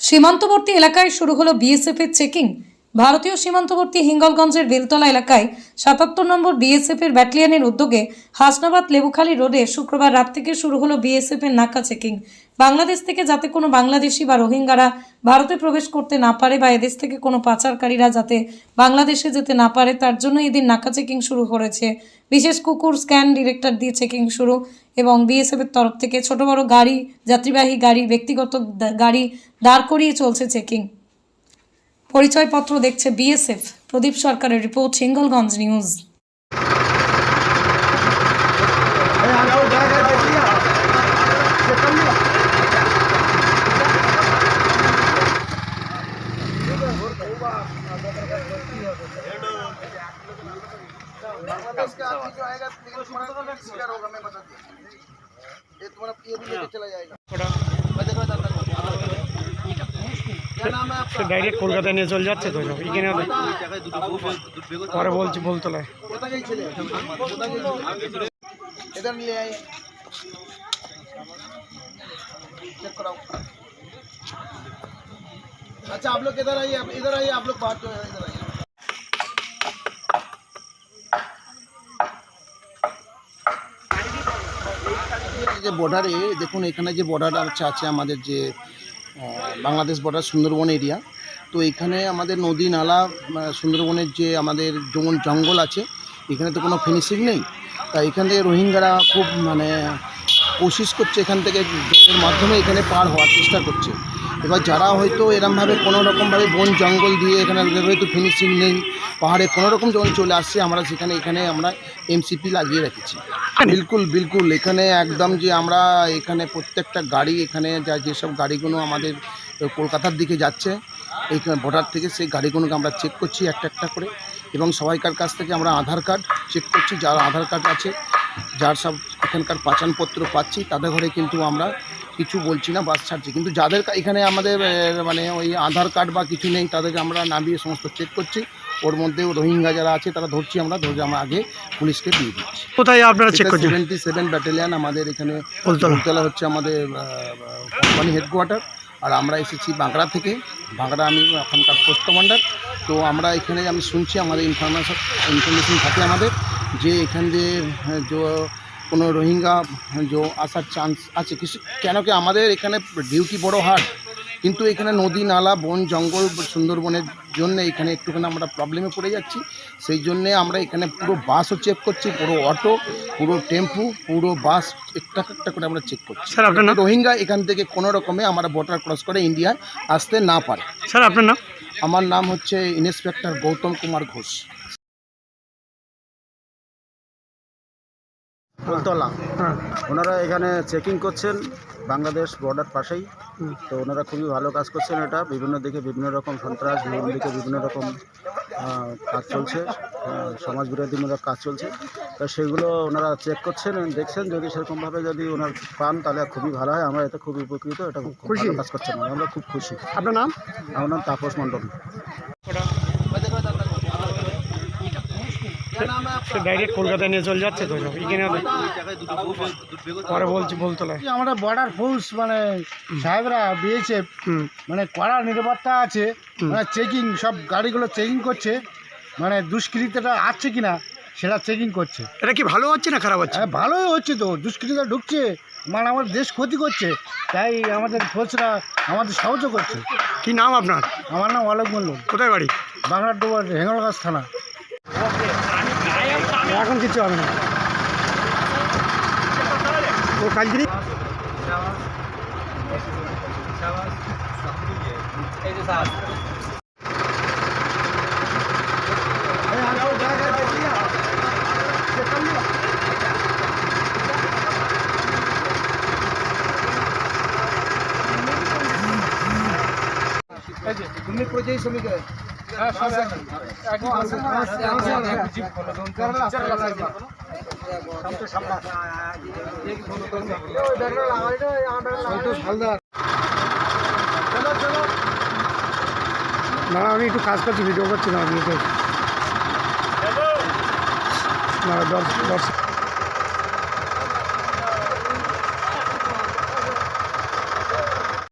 সীমান্তবর্তী এলাকায় শুরু হলো বিএসএফ এর চেকিং ভারতীয় সীমান্তবর্তী হিঙ্গলগঞ্জের বেলতলা এলাকায় সাতাত্তর নম্বর বিএসএফ এর ব্যাটালিয়নের উদ্যোগে হাসনাবাদ লেবুখালী রোডে শুক্রবার রাত থেকে শুরু হলো বিএসএফ এর নাকা চেকিং। বাংলাদেশ থেকে যাতে কোনো বাংলাদেশি বা রোহিঙ্গারা ভারতে প্রবেশ করতে না পারে বা এদেশ থেকে কোনো পাচারকারীরা যাতে বাংলাদেশে যেতে না পারে, তার জন্য এদিন নাকা চেকিং শুরু করেছে। বিশেষ কুকুর স্ক্যান ডিরেক্টর দিয়ে চেকিং শুরু এবং বিএসএফ এর তরফ থেকে ছোট বড় গাড়ি, যাত্রীবাহী গাড়ি, ব্যক্তিগত গাড়ি দাঁড় করিয়ে চলছে চেকিং। পরিচয়পত্র দেখছে বিএসএফ প্রদীপ সরকারের রিপোর্ট সিঙ্গলগঞ্জ নিউজ बांग्लादेश का आदमी जो आएगा लेकिन तुम्हारा शिकार होगा मैं बता दिया ये तुम्हारा ये भी लेके चला जाएगा क्या नाम है आपका ডাইরেক্ট কলকাতায় নিয়ে চলে যাচ্ছে তো সব এখানে পরে বলছি বলতলায় कोथा गई चले कोथा गई इधर ले आए चेक कराओ अच्छा आप लोग इधर आइए आप इधर आइए आप लोग बात जो है इधर आइए এই যে বর্ডারে দেখুন এখানে যে বর্ডার আছে আছে আমাদের যে আহ, বাংলাদেশ বর্ডার সুন্দরবন এরিয়া তো এখানে আমাদের নদী নালা সুন্দরবনের যে আমাদের যেমন জঙ্গল আছে, এখানে তো কোনো ফিনিশিং নেই। তা এখান থেকে রোহিঙ্গারা খুব মানে কোশিশ করছে এখান থেকে জলের মাধ্যমে এখানে পার হওয়ার চেষ্টা করছে। এবার যারা হয়তো এরমভাবে কোনো রকমভাবে বন, জঙ্গল দিয়ে এখানে হয়তো ফিনিশিং নেই, পাহাড়ে কোনো রকম যখন চলে আসছে, আমরা সেখানে, এখানে আমরা এমসিপি লাগিয়ে রেখেছি। বিলকুল বিলকুল। এখানে একদম যে আমরা এখানে প্রত্যেকটা গাড়ি, এখানে যা যেসব গাড়িগুলো আমাদের কলকাতার দিকে যাচ্ছে এইখানে বর্ডার থেকে সেই গাড়িগুলোকে আমরা চেক করছি একটা একটা করে। এবং সবাইকার কাছ থেকে আমরা আধার কার্ড চেক করছি, যার আধার কার্ড আছে, যার সব এখানকার পাচানপত্র পাচ্ছি, তাদের ঘরে কিন্তু আমরা কিছু বলছি না, বাস ছাড়ছি। কিন্তু যাদের এখানে আমাদের মানে ওই আধার কার্ড বা কিছু নেই, তাদেরকে আমরা নামিয়ে সমস্ত চেক করছি। ওর মধ্যেও রোহিঙ্গা যারা আছে তারা ধরছি আমরা ধরে আমরা আগে পুলিশকে দিয়ে দিচ্ছি। কোথায় আপনারা চেক করছেন? সেভেন্টি সেভেন ব্যাটালিয়ান আমাদের এখানে ফুলতলা হচ্ছে আমাদের কোম্পানি হেডকোয়ার্টার আর আমরা এসেছি বাঁকড়া থেকে। বাঁকড়া আমি এখনকার পোস্ট কমান্ডার তো আমরা এখানে আমি শুনছি আমাদের ইনফরমেশন ইনফরমেশন থাকে আমাদের যে এখান দিয়ে হ্যাঁ, যে কোনো রোহিঙ্গা যে আসার চান্স আছে। কিছু কেন কি আমাদের এখানে ডিউটি বড় হাট কিন্তু এখানে নদী নালা বন জঙ্গল সুন্দরবনের জন্য এখানে একটুখানি আমরা প্রবলেমে পড়ে যাচ্ছি। সেই জন্যে আমরা এখানে পুরো বাসও চেক করছি পুরো অটো পুরো টেম্পু পুরো বাস একটা একটা করে আমরা চেক করছি। স্যার আপনার নাম? রোহিঙ্গা এখান থেকে কোনো রকমে আমরা বর্ডার ক্রস করে ইন্ডিয়ায় আসতে না পারে। স্যার আপনার নাম? আমার নাম হচ্ছে ইন্সপেক্টর গৌতম কুমার ঘোষ। ফুলতলা। হ্যাঁ। ওনারা এখানে চেকিং করছেন বাংলাদেশ বর্ডার পাশেই। তো ওনারা খুবই ভালো কাজ করছেন এটা। বিভিন্ন দিকে বিভিন্ন রকম সন্ত্রাস বিভিন্ন দিকে বিভিন্ন রকম আহ, কাজ চলছে। সমাজ বিরোধীমূলক কাজ চলছে। তো সেগুলো ওনারা চেক করছেন দেখছেন। যদি সেরকমভাবে যদি ওনার পান তাহলে খুবই ভালো হয়। আমরা এতে খুবই উপকৃত। এটা খুব খুশি? কাজ করছেন। আমরা খুব খুশি। আপনার নাম? আমার নাম তাপস মণ্ডল। ডাইরেক্ট কলকাতায় নিয়ে চলে যাচ্ছে তো পরে বলছি বলতো আমাদের বর্ডার ফোর্স মানে সাহেবরা বিয়েছে মানে কড়া নিরাপত্তা আছে মানে চেকিং সব গাড়িগুলো চেকিং করছে মানে দুষ্কৃতিটা আছে কিনা সেটা চেকিং করছে। এটা কি ভালো হচ্ছে না খারাপ হচ্ছে? হ্যাঁ, ভালোই হচ্ছে তো দুষ্কৃতিটা ঢুকছে মানে আমাদের দেশ ক্ষতি করছে তাই আমাদের ফোর্সরা আমাদের সাহায্য করছে। কি নাম আপনার? আমার নাম অলোক মল্ল কোথায় বাড়ি? বাংলার ডোবার হেঙ্গলগাছ থানা। এখন কিছু হবে না ও কালকে তুমি পরিচয় শ্রমিক না আমি একটু কাজ করছি ভিডিও করছি না আপনি তো না দশ দশ